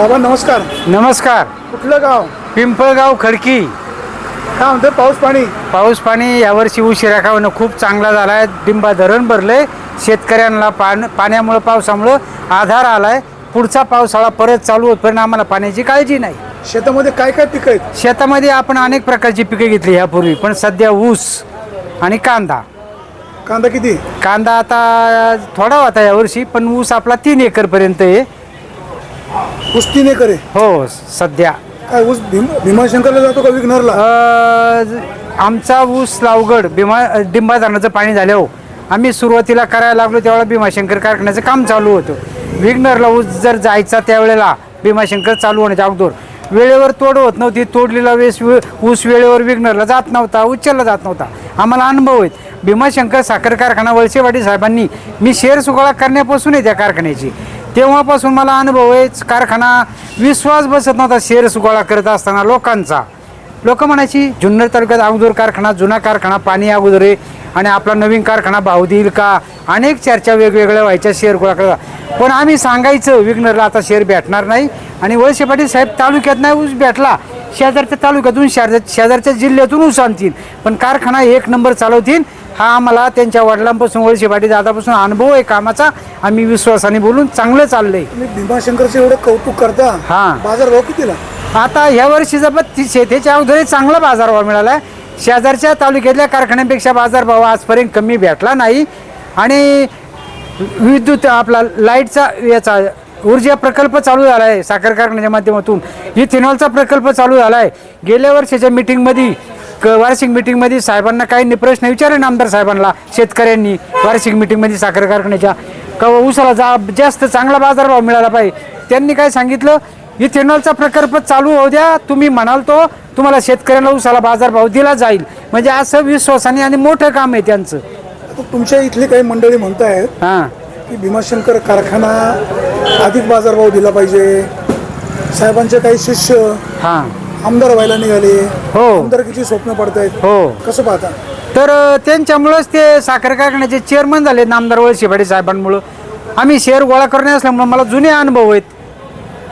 बाबा नमस्कार. नमस्कार. कुठलं गाव? पिंपळगाव खडकी. काय म्हणते पाऊस पाणी? पाऊस पाणी यावर्षी उशिरा का खूप चांगला झाला आहे. डिंबा धरण भरलंय. शेतकऱ्यांना पान पाण्यामुळं पावसामुळं आधार आलाय. पुढचा पावसाळा परत चालू होतपर्यंत आम्हाला पाण्याची काळजी नाही. शेतामध्ये काय काय पिकं आहेत? शेतामध्ये आपण अनेक प्रकारची पिके घेतली ह्यापूर्वी पण सध्या ऊस आणि कांदा. कांदा किती? कांदा आता थोडा होता यावर्षी पण ऊस आपला तीन एकरपर्यंत आहे. ऊस तीन एकर आहे हो सध्या. काय ऊस भीम भीमाशंकरला जातो का विघ्नरला? अ, आमचा ऊस लावगड भीमा डिंबा धरणाचं पाणी झालं हो. आम्ही सुरुवातीला करायला लागलो त्यावेळेला भीमाशंकर कारखान्याचं काम चालू होतं. विग्नरला ऊस जर जायचा त्यावेळेला भीमाशंकर चालू होण्याच्या अगोदर. वेळेवर तोड होत नव्हती तोडलेला वेस वे- ऊस वेळेवर विग्नरला जात नव्हता उच्चरला जात नव्हता. आम्हाला अनुभव आहेत. भीमाशंकर साखर कारखाना वळसेवाडी साहेबांनी मी शेअर सुगाळा करण्यापासून आहे त्या कारखान्याची. तेव्हापासून मला अनुभव आहे कारखाना विश्वास बसत नव्हता शेअर सुगाळा करत असताना लोकांचा. लोक म्हणायची जुन्नर तालुक्यात अगोदर कारखाना जुना कारखाना पाणी अगोदर आहे आणि आपला नवीन कारखाना भाव देईल का? अनेक चर्चा वेगवेगळ्या व्हायच्या शेअर गोळा करता पण आम्ही सांगायचं विघ्नरला आता शेअर भेटणार नाही आणि वळसे पाटील साहेब तालुक्यात नाही ऊस भेटला. शेजारच्या तालुक्यातून शेजार शेजारच्या जिल्ह्यातून ऊस आणतील. पण कारखाना एक नंबर चालवतील हा आम्हाला त्यांच्या वडिलांपासून वळसे पाटील दादापासून अनुभव आहे कामाचा. आम्ही विश्वासाने बोलून चांगलं चाललंय. तुम्ही भीमाशंकरचं एवढं कौतुक करता? हां. बाजार भाव कितीला? आता ह्या वर्षीचा पण शेतीच्या अगोदर चांगला बाजारभाव मिळाला. आहे शेजारच्या तालुक्यातल्या कारखान्यांपेक्षा बाजारभाव आजपर्यंत कमी भेटला नाही. आणि विद्युत आपला लाईटचा याचा ऊर्जा प्रकल्प चालू झाला आहे साखर कारखान्याच्या माध्यमातून. इथेनॉलचा प्रकल्प चालू झाला आहे गेल्या वर्षाच्या मिटिंगमध्ये क वार्षिक मिटिंगमध्ये साहेबांना काही प्रश्न विचारले ना आमदार साहेबांना शेतकऱ्यांनी वार्षिक मिटिंगमध्ये साखर कारखान्याच्या. का ऊसाला जा जास्त चांगला बाजारभाव मिळाला पाहिजे. त्यांनी काय सांगितलं? इथेनॉलचा प्रकल्प चालू होऊ द्या तुम्ही म्हणाल तो तुम्हाला शेतकऱ्यांना उसाला बाजारभाव दिला जाईल. म्हणजे असं विश्वासाने आणि मोठं काम आहे त्यांचं. आता तुमच्या इथली काही मंडळी म्हणतायत हां. की भीमाशंकर कारखाना अधिक बाजारभाव दिला पाहिजे. साहेबांचे काही शिष्य हां. आमदार व्हायला निघाले. हो. आमदारकीची स्वप्न पडतायत. हो. कसं पाहता? तर त्यांच्यामुळंच ते साखर कारखान्याचे चेअरमन झाले नामदार वळसे पाटील साहेबांमुळं. आम्ही शेअर गोळा करणे असल्यामुळं मला जुने अनुभव आहेत.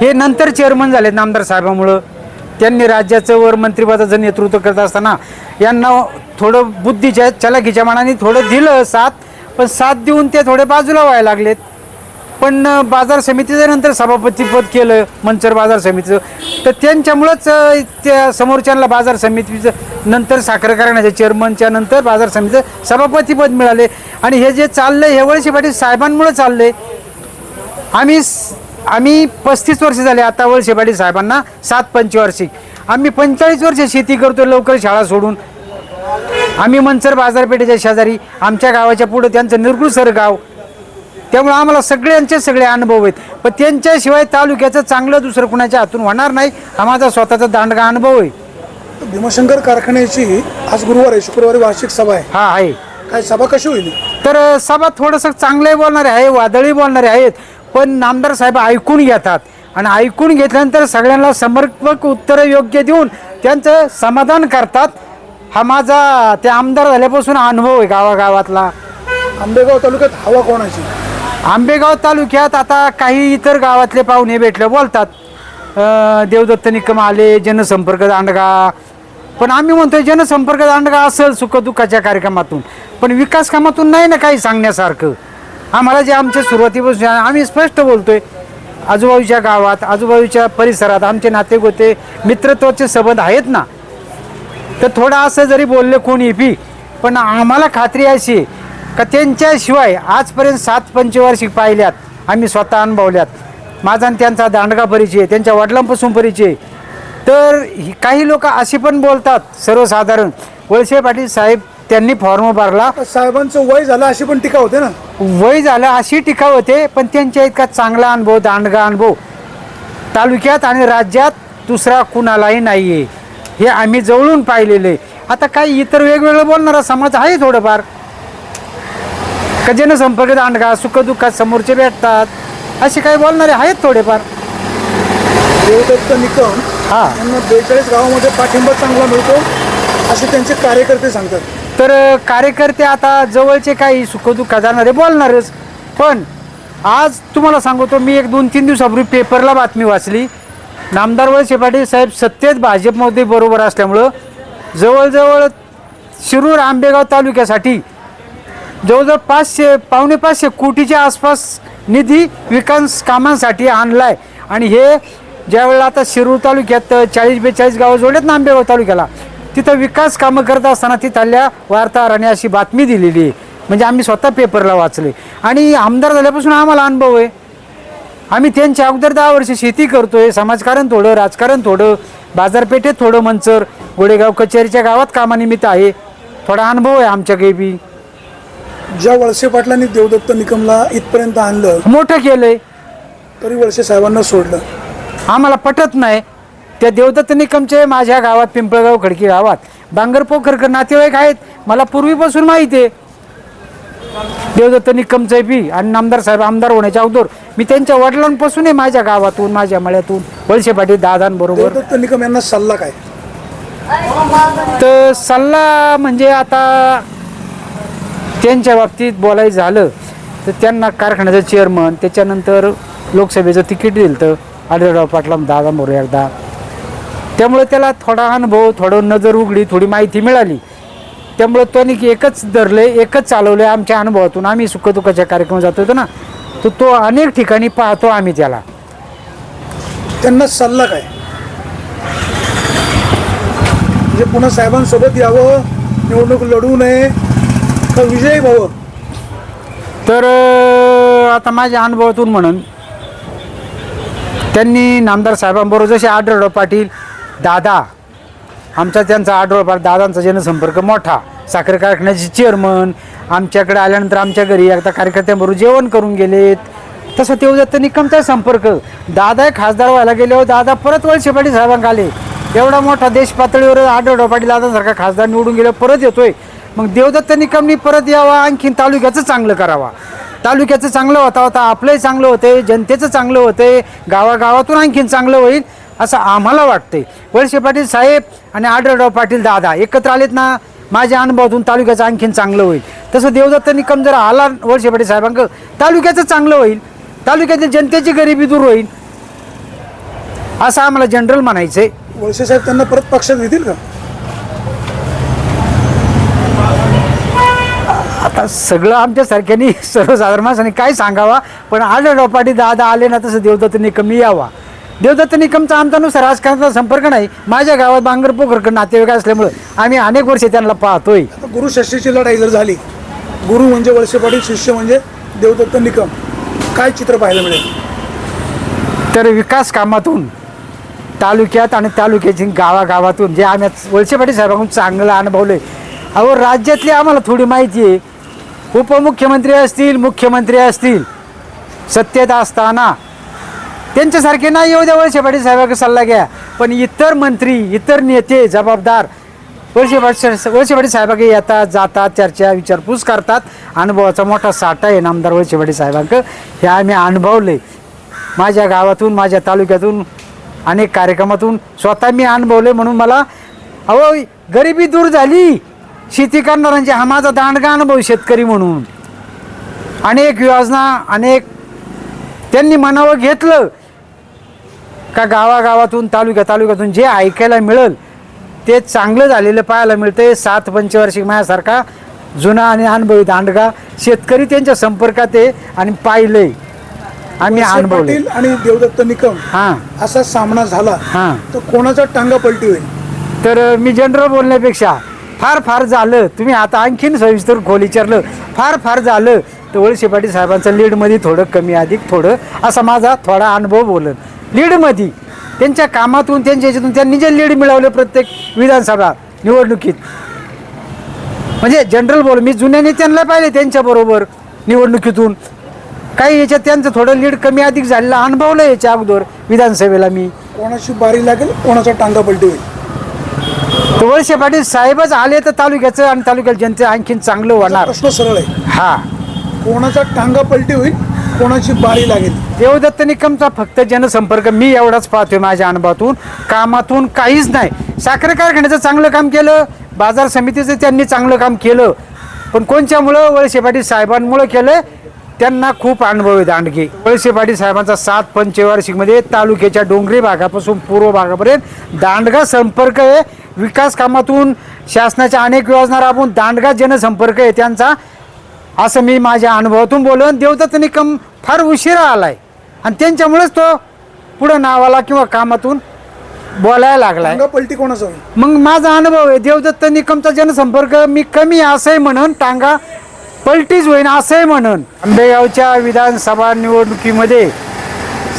हे नंतर चेअरमन झाले नामदार साहेबांमुळं. त्यांनी राज्याचं वर मंत्रिपदाचं नेतृत्व करत असताना यांना थोडं बुद्धीच्या चलाखीच्या मनाने थोडं दिलं साथ पण साथ देऊन ते थोडे बाजूला व्हायला लागलेत. पण बाजार समितीचं नंतर सभापतीपद केलं मंचर बाजार समितीचं. तर त्यांच्यामुळंच त्या समोरच्यांना बाजार समितीचं नंतर साखर कारखान्याच्या चेअरमनच्या नंतर बाजार समितीचं सभापतीपद मिळाले. आणि हे जे चाललं हे वळसे पाटील साहेबांमुळे आहे आम्ही आम्ही पस्तीस वर्ष झाले आता वळसे पाटील साहेबांना सात पंचवार्षिक. आम्ही पंचेचाळीस वर्ष शेती करतो लवकर शाळा सोडून. आम्ही मंचर बाजारपेठेच्या शेजारी आमच्या गावाच्या पुढं त्यांचं निर्गुळसर गाव त्यामुळे आम्हाला सगळ्यांचे सगळे अनुभव आहेत. पण त्यांच्याशिवाय तालुक्याचं चांगलं दुसरं कुणाच्या हातून होणार नाही हा माझा स्वतःचा दांडगा अनुभव आहे. भीमाशंकर कारखान्याची आज गुरुवार आहे शुक्रवारी वार्षिक सभा आहे. हा आहे. काय सभा कशी होईल? तर सभा थोडंसं चांगलंही बोलणारे आहे वादळी बोलणारे आहेत पण नामदार साहेब ऐकून घेतात. आणि ऐकून घेतल्यानंतर सगळ्यांना समर्पक उत्तरं योग्य देऊन त्यांचं समाधान करतात. हा माझा ते आमदार झाल्यापासून अनुभव आहे गावागावातला. आंबेगाव तालुक्यात हवा कोणाची? आंबेगाव तालुक्यात आता काही इतर गावातले पाहुणे भेटले बोलतात. अं, देवदत्त निकम आले जनसंपर्क दांडगा. पण आम्ही म्हणतोय जनसंपर्क दांडगा असेल सुखदुःखाच्या कार्यक्रमातून. पण विकास कामातून नाही ना काही सांगण्यासारखं. आम्हाला जे आमच्या सुरुवातीपासून आम्ही स्पष्ट बोलतोय. आजूबाजूच्या गावात आजूबाजूच्या परिसरात आमचे नातेगोते मित्रत्वाचे संबंध आहेत ना? तर थोडं असं जरी बोलले कोणी बी पण आम्हाला खात्री अशी आहे का त्यांच्याशिवाय आजपर्यंत सात पंचवार्षिक पाहिल्यात. आम्ही स्वतः अनुभवल्यात. माझा आणि त्यांचा दांडगा परिचय त्यांच्या वडिलांपासून परिचय. तर काही लोक अशी पण बोलतात सर्वसाधारण. वळसे पाटील साहेब त्यांनी फॉर्म भरला. साहेबांचं वय झालं अशी पण टीका होते ना? वय झालं अशी टीका होते पण त्यांच्या इतका चांगला अनुभव दांडगा अनुभव. तालुक्यात आणि राज्यात दुसरा कुणालाही नाही आहे हे आम्ही जवळून पाहिलेले. आता काही इतर वेगवेगळं बोलणारा समाज आहे थोडंफार. का जनसंपर्क दांडगा सुखदुःखात समोरचे भेटतात? असे काही बोलणारे आहेत थोडेफार. देवदत्त निकम हा. यांना बेचाळीस गावामध्ये पाठिंबा चांगला मिळतो असे त्यांचे कार्यकर्ते सांगतात. तर कार्यकर्ते आता जवळचे काही सुखदुःख जाणारे बोलणारच पण आज तुम्हाला सांगतो मी एक दोन तीन दिवसापूर्वी पेपरला बातमी वाचली. नामदार वळसे पाटील साहेब सत्तेत भाजपमध्ये बरोबर असल्यामुळं जवळजवळ शिरूर आंबेगाव तालुक्यासाठी जवळजवळ पाचशे पावणे पाचशे कोटीच्या आसपास निधी विकास कामांसाठी आणलाय. आणि हे ज्यावेळेला आता शिरूर तालुक्यात चाळीस बेचाळीस गावं जोडलेत ना आंबेगाव तालुक्याला तिथं विकास कामं करत असताना तिथल्या वार्ताहराने अशी बातमी दिलेली आहे. म्हणजे आम्ही स्वतः पेपरला वाचले. आणि आमदार झाल्यापासून आम्हाला अनुभव आहे. आम्ही त्यांच्या अगोदर दहा वर्ष शेती करतोय समाजकारण थोडं राजकारण थोडं बाजारपेठेत थोडं मंचर गोडेगाव कचेरीच्या गावात कामानिमित्त आहे. थोडा अनुभव आहे आमच्याकडे बी. ज्या वळसे पाटलांनी देवदत्त निकमला इथपर्यंत आणलं मोठं केलंय. तरी वळसे साहेबांना सोडलं. आम्हाला पटत नाही. त्या देवदत्त निकमचे माझ्या गावात पिंपळगाव खडकी गावात. बांगर पोखरकर नातेवाईक आहेत. मला पूर्वीपासून माहिती आहे. देवदत्त निकमचे बी आणि नामदार साहेब आमदार होण्याच्या अगोदर. मी त्यांच्या वडिलांपासून आहे माझ्या गावातून माझ्या मळ्यातून वळसे पाटील दादांबरोबर. देवदत्त निकम यांना सल्ला काय? तर सल्ला म्हणजे आता त्यांच्या बाबतीत बोलायचं झालं तर त्यांना कारखान्याचं चेअरमन त्याच्यानंतर लोकसभेचं तिकीट दिलं तर आढळराव पाटला दादा मोरे एकदा. त्यामुळे त्याला थोडा अनुभव थोडं नजर उघडी थोडी माहिती मिळाली. त्यामुळे त्यांनी की एकच धरले एकच चालवले आमच्या अनुभवातून. आम्ही सुखदुःखाच्या कार्यक्रम जातो होतो ना तर तो अनेक ठिकाणी पाहतो आम्ही त्याला. त्यांना सल्ला काय? म्हणजे पुन्हा साहेबांसोबत यावं निवडणूक लढवू नये विजयी भाऊ. तर आता माझ्या अनुभवातून म्हणून त्यांनी नामदार साहेबांबरोबर जसे आढळराव पाटील दादा आमचा त्यांचा आढळ पाटील दादांचा जनसंपर्क मोठा. साखर कारखान्याचे चेअरमन आमच्याकडे आल्यानंतर आमच्या घरी एकदा कार्यकर्त्यांबरोबर जेवण करून गेलेत. तसं देवदत्त निकमचा संपर्क. दादा खासदार व्हायला गेल्यावर दादा परत वळसे पाटील साहेबांक आले. एवढा मोठा देश पातळीवर आढळराव पाटील दादांसारखा खासदार निवडून गेल्यावर परत येतोय. मग देवदत्त निकमनी परत यावा आणखीन तालुक्याचं चांगलं करावा. तालुक्याचं चांगलं होता होता आपलंही चांगलं होते जनतेचं चांगलं होते गावागावातून आणखीन चांगलं होईल असं आम्हाला वाटतंय. वळसे पाटील साहेब आणि आढळराव पाटील दादा एकत्र आलेत ना माझ्या अनुभवातून तालुक्याचं आणखीन चांगलं होईल. तसं देवदत्त निकम जर आला वळसे पाटील साहेबांक तालुक्याचं चांगलं होईल तालुक्यातील जनतेची गरिबी दूर होईल असं आम्हाला जनरल म्हणायचं आहे वळसे साहेब त्यांना परत पक्षात घेतील का? सगळं आमच्यासारख्यानी सर्वसाधारण माणसाने काय सांगावा? पण आढळराव पाटील दादा आले ना तसं देवदत्त निकम यावा. देवदत्त निकमचा आमच्यानुसार राजकारणाचा संपर्क नाही. माझ्या गावात बांगर पोखरकर नातेवाईक असल्यामुळं आम्ही अनेक वर्षे त्यांना पाहतोय. गुरु शिष्याची लढाई जर झाली गुरु म्हणजे वळसे पाटील शिष्य म्हणजे देवदत्त निकम. काय चित्र पाहायला मिळेल? तर विकास कामातून तालुक्यात आणि तालुक्याची गावागावातून जे आम्ही वळसे पाटील साहेबांकडून चांगलं अनुभवलं अहो राज्यातली आम्हाला थोडी माहिती आहे. उपमुख्यमंत्री असतील मुख्यमंत्री असतील सत्तेत असताना. त्यांच्यासारखे नाही हो येऊ द्या वळसे पाटील साहेबांचा सल्ला घ्या. पण इतर मंत्री इतर नेते जबाबदार वळसे पाटील वळसे पाटील साहेबांकडे येतात जातात चर्चा विचारपूस करतात. अनुभवाचा मोठा साठा आहे नामदार वळसे पाटील साहेबांक. हे आम्ही अनुभवले. माझ्या गावातून माझ्या तालुक्यातून अनेक कार्यक्रमातून स्वतः मी अनुभवले म्हणून मला अहो गरिबी दूर झाली. शेती करणाऱ्यांची हा माझा दांडगा अनुभव शेतकरी म्हणून. अनेक योजना अनेक त्यांनी मनावर घेतलं. का गावागावातून तालुक्या तालुक्यातून जे ऐकायला मिळेल ते चांगलं झालेलं पाहायला मिळतंय. सात पंचवार्षिक माझ्यासारखा जुना आणि अनुभवी दांडगा शेतकरी त्यांच्या संपर्कात आहे आणि पाहिलंय. आम्ही अनुभवले पाटील आणि देवदत्त निकम हां. असा सामना झाला हां. तर कोणाचा टांगा पलटी होईल? तर मी जनरल बोलण्यापेक्षा फार फार झालं. तुम्ही आता आणखीन सविस्तर खोल विचारलं. फार फार झालं. तर वळसे पाटील साहेबांचं लीडमध्ये थोडं कमी अधिक थोडं. असा माझा थोडा अनुभव बोलत लीडमध्ये त्यांच्या कामातून त्यांच्या याच्यातून त्यांनी जे लीड मिळवले प्रत्येक विधानसभा निवडणुकीत. म्हणजे जनरल बोल मी जुन्या नेत्यांना पाहिले त्यांच्याबरोबर निवडणुकीतून. काही याच्यात त्यांचं थोडं लीड कमी अधिक झालेलं अनुभवलं याच्या अगोदर विधानसभेला मी. कोणाची बारी लागेल कोणाचा टांगा पलटी होईल? तर वळसे पाटील साहेबच आले तर तालुक्याचं आणि तालुक्यात जनते आणखीन चांगलं होणार. प्रश्न सरळ आहे. हा. कोणाचा टांगा पलटी होईल कोणाची बारी लागेल? देवदत्त निकमचा फक्त जनसंपर्क मी एवढाच पाहतोय माझ्या अनुभवातून. कामातून काहीच नाही. साखर कारखान्याचं चांगलं काम केलं बाजार समितीचं त्यांनी चांगलं काम केलं. पण कोणच्यामुळं? वळसे पाटील साहेबांमुळं केलं त्यांना खूप अनुभव आहे दांडगे. वळसे पाटील साहेबांचा सात पंचवार्षिकमध्ये तालुक्याच्या डोंगरी भागापासून पूर्व भागापर्यंत दांडगा संपर्क आहे. विकास कामातून शासनाच्या अनेक योजना राबवून दांडगा जनसंपर्क आहे त्यांचा असं मी माझ्या अनुभवातून बोलून देवदत्त निकम फार उशिरा आलाय. आणि त्यांच्यामुळेच तो पुढं नावाला किंवा कामातून बोलायला लागलाय. पलटी कोणाचा मग माझा अनुभव आहे देवदत्त निकमचा जनसंपर्क मी कमी असंही म्हणून टांगा पलटीच होईन असंही म्हणून. आंबेगावच्या विधानसभा निवडणुकीमध्ये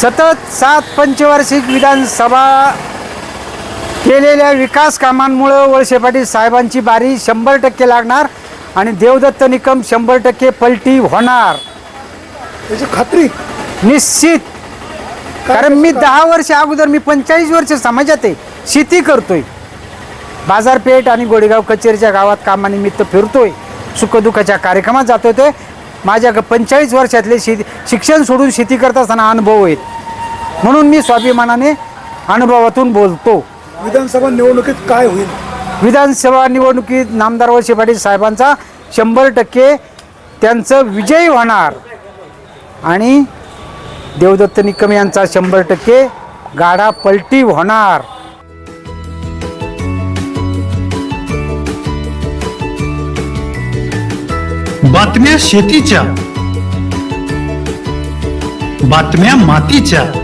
सतत सात पंचवार्षिक विधानसभा केलेल्या विकास कामांमुळं वळसे पाटील साहेबांची बारी शंभर टक्के लागणार आणि देवदत्त निकम शंभर टक्के पलटी होणार. त्याची खात्री. निश्चित. कारण मी दहा वर्ष अगोदर मी पंचेचाळीस वर्ष समाजात आहे शेती करतोय. बाजारपेठ आणि गोडेगाव कचेरीच्या गावात कामानिमित्त फिरतोय सुखदुःखाच्या कार्यक्रमात जातोय ते. माझ्या पंचेचाळीस वर्षातले शेती शिक्षण सोडून शेती करत असताना अनुभव आहेत. म्हणून मी स्वाभिमानाने अनुभवातून बोलतो. विधानसभा निवडणुकीत काय होईल? विधानसभा निवडणुकीत नामदार वळसे पाटील साहेबांचा शंभर टक्के त्यांचं विजयी होणार. आणि देवदत्त निकम यांचा शंभर टक्के गाडा पलटी होणार. बातम्या शेतीच्या बातम्या मातीच्या.